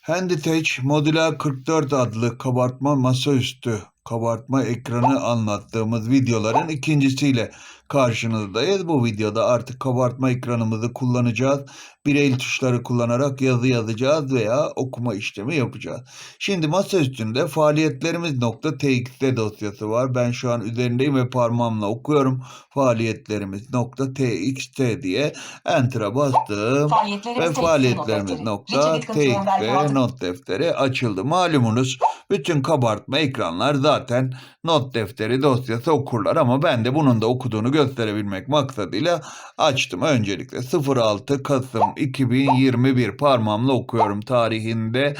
Handitech Modula 44 adlı kabartma masaüstü kabartma ekranı anlattığımız videoların ikincisiyle karşınızdayız. Bu videoda artık kabartma ekranımızı kullanacağız. Birey tuşları kullanarak yazı yazacağız veya okuma işlemi yapacağız. Şimdi masa üstünde faaliyetlerimiz.txt dosyası var. Ben şu an üzerindeyim ve parmağımla okuyorum. Faaliyetlerimiz.txt diye enter'a bastım Faaliyetlerimiz ve TXT faaliyetlerimiz not defteri. açıldı. Malumunuz bütün kabartma ekranlar zaten not defteri dosyası okurlar ama ben de bunun da okuduğunu gösterebilmek maksadıyla açtım. Öncelikle 06 Kasım 2021 parmağımla okuyorum tarihinde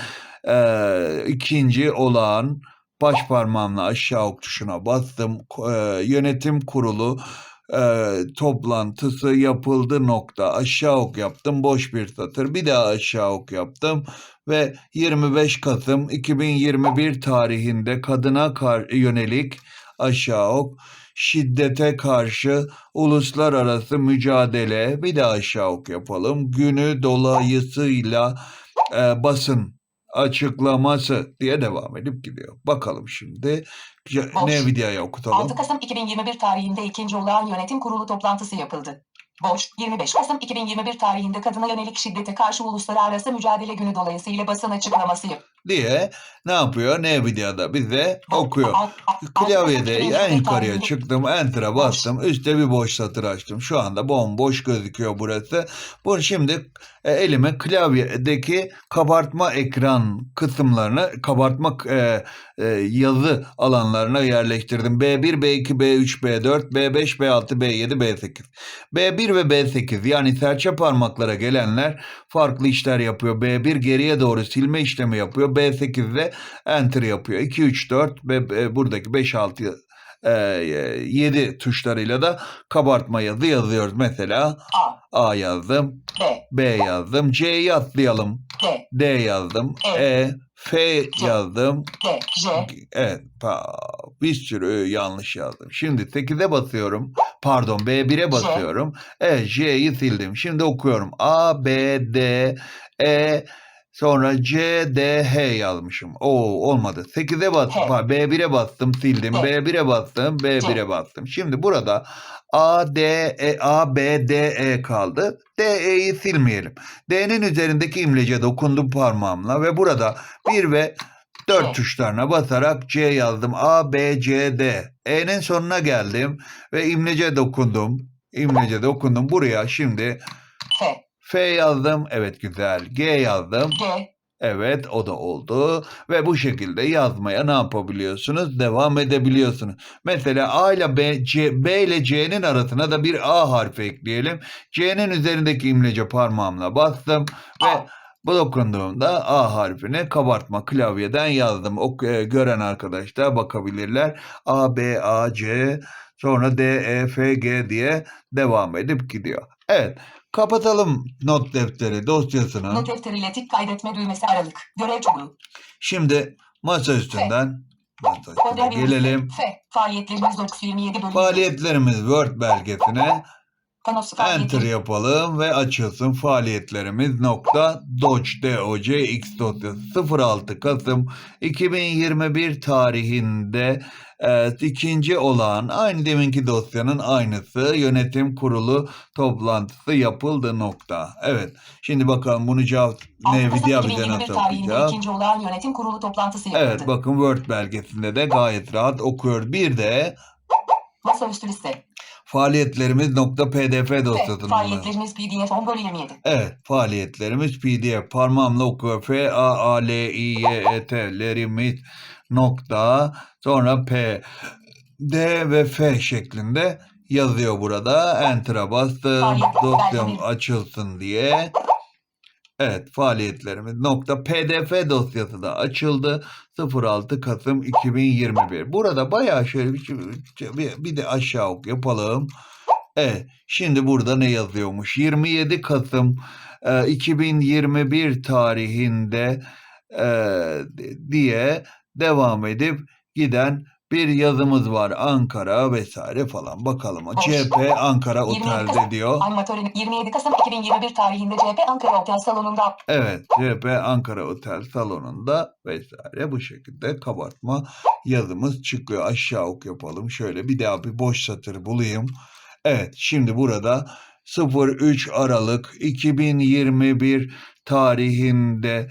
eee, ikinci olağan baş parmağımla aşağı ok tuşuna bastım. Eee, yönetim kurulu eee, toplantısı yapıldı nokta. Aşağı ok yaptım boş bir satır. Bir daha aşağı ok yaptım ve 25 Kasım 2021 tarihinde kadına kar- yönelik aşağı ok şiddete karşı uluslararası mücadele. Bir daha aşağı ok yapalım. Günü dolayısıyla eee, basın açıklaması diye devam edip gidiyor. Bakalım şimdi Boş. Nvidia'ya okutalım. 6 Kasım 2021 tarihinde ikinci olağan yönetim kurulu toplantısı yapıldı. Boş, 25 Kasım 2021 tarihinde kadına yönelik şiddete karşı uluslararası mücadele günü dolayısıyla basın açıklaması yap. Diye ne yapıyor? Nvidia'da bize Boş, okuyor. alt- alt- Klavyede 6 Kasım en 2021 yukarıya çıktım, enter'a bastım. Üstte bir boş satır açtım. Şu anda bomboş gözüküyor burası. Bu şimdi e, elime klavyedeki kabartma ekran kısımlarını, kabartma e, e, yazı alanlarına yerleştirdim. B1, B2, B3, B4, B5, B6, B7, B8. B1 ve B8 yani serçe parmaklara gelenler farklı işler yapıyor. B1 geriye doğru silme işlemi yapıyor. B8 de enter yapıyor. 2, 3, 4 ve e, buradaki 5, 6, 7 tuşlarıyla da kabartma yazı yazıyoruz. Mesela A, A yazdım, B, B yazdım, C'yi atlayalım, D, D yazdım, Evet. E, F yazdım, G, J, Evet, pa, bir sürü yanlış yazdım. Şimdi 8'e basıyorum. Pardon, B1'e basıyorum. Evet, J'yi sildim. Şimdi okuyorum. A, B, D, E, sonra C, D, H yazmışım. Oo, olmadı. 8'e bastım. H. Ha, B1'e bastım, sildim. H. B1'e bastım, B1'e C. bastım. Şimdi burada A, D, E, A, B, D, E kaldı. D, E'yi silmeyelim. D'nin üzerindeki imlece dokundum parmağımla ve burada 1 ve 4 C. tuşlarına basarak C yazdım. A, B, C, D. E'nin sonuna geldim ve imlece dokundum. İmlece dokundum. Buraya şimdi F, F yazdım. Evet güzel. G yazdım. G, Evet o da oldu. Ve bu şekilde yazmaya ne yapabiliyorsunuz? Devam edebiliyorsunuz. Mesela A ile B, C, B ile C'nin arasına da bir A harfi ekleyelim. C'nin üzerindeki imlece parmağımla bastım ve A, bu dokunduğumda A harfini kabartma klavyeden yazdım. O e, gören arkadaşlar bakabilirler. A, B, A, C sonra D, E, F, G diye devam edip gidiyor. Evet kapatalım not defteri dosyasını. not defteriyle tik kaydetme düğmesi aralık. Görev çubuğu. Şimdi masa üstünden masa üstüne gelelim. F, faaliyetlerimiz 927 bölüm. Faaliyetlerimiz Word belgesine Panos enter yapalım ve açılsın faaliyetlerimiz nokta x dosyası 06 Kasım 2021 tarihinde e, ikinci olan aynı deminki dosyanın aynısı yönetim kurulu toplantısı yapıldı nokta. Evet şimdi bakalım bunu cevap 6 ne video bize 2021 nasıl ikinci olağan yönetim kurulu toplantısı yapıldı. Evet bakın Word belgesinde de gayet rahat okuyor. Bir de Masaüstü liste. Faaliyetlerimiz nokta pdf F, dosyasının. faaliyetlerimiz PDF 10 bölü 27. Evet faaliyetlerimiz pdf parmağımla okuyor. F A A L I Y E T lerimiz nokta sonra P D ve F şeklinde yazıyor burada. Enter'a bastım. Dosyam açılsın diye. Evet faaliyetlerimiz nokta pdf dosyası da açıldı 06 Kasım 2021. Burada bayağı şöyle bir, bir, bir de aşağı ok yapalım. Evet şimdi burada ne yazıyormuş 27 Kasım e, 2021 tarihinde e, diye devam edip giden bir yazımız var Ankara vesaire falan bakalım. Boş. CHP Ankara 27 Otel'de Kasım, diyor. Animatörün 27 Kasım 2021 tarihinde CHP Ankara Otel salonunda Evet, CHP Ankara Otel salonunda vesaire bu şekilde kabartma yazımız çıkıyor. Aşağı ok yapalım. Şöyle bir daha bir boş satır bulayım. Evet, şimdi burada 03 Aralık 2021 tarihinde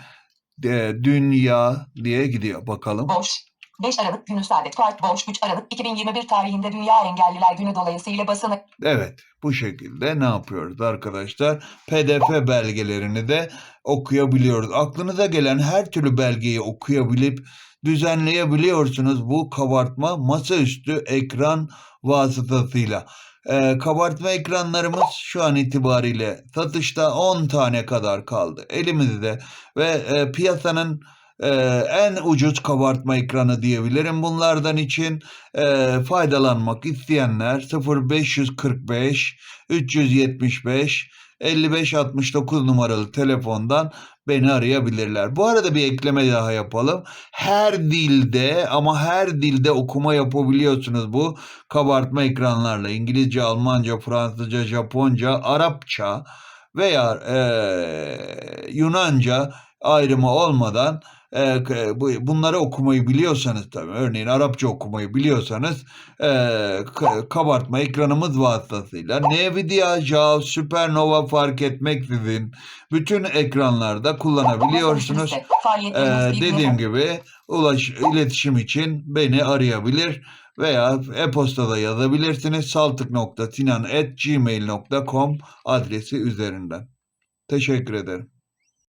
de dünya diye gidiyor. Bakalım. boş. 5 Aralık Günü Saadet Park boş 3 Aralık 2021 tarihinde Dünya Engelliler Günü dolayısıyla basını Evet, bu şekilde ne yapıyoruz arkadaşlar? PDF belgelerini de okuyabiliyoruz. Aklınıza gelen her türlü belgeyi okuyabilip düzenleyebiliyorsunuz bu kabartma masaüstü ekran vasıtasıyla. Ee, kabartma ekranlarımız şu an itibariyle satışta 10 tane kadar kaldı elimizde ve e, piyasanın e, en ucuz kabartma ekranı diyebilirim bunlardan için e, faydalanmak isteyenler 0545 375 5569 numaralı telefondan beni arayabilirler. Bu arada bir ekleme daha yapalım. Her dilde ama her dilde okuma yapabiliyorsunuz bu kabartma ekranlarla. İngilizce, Almanca, Fransızca, Japonca, Arapça veya eee, Yunanca ayrımı olmadan e, bunları okumayı biliyorsanız tabii örneğin Arapça okumayı biliyorsanız kabartma ekranımız vasıtasıyla Nvidia, JAW, Supernova fark etmeksizin bütün ekranlarda kullanabiliyorsunuz. Ee, dediğim gibi ulaş iletişim için beni arayabilir veya e-postada yazabilirsiniz. saltık.sinan.gmail.com adresi üzerinden. Teşekkür ederim.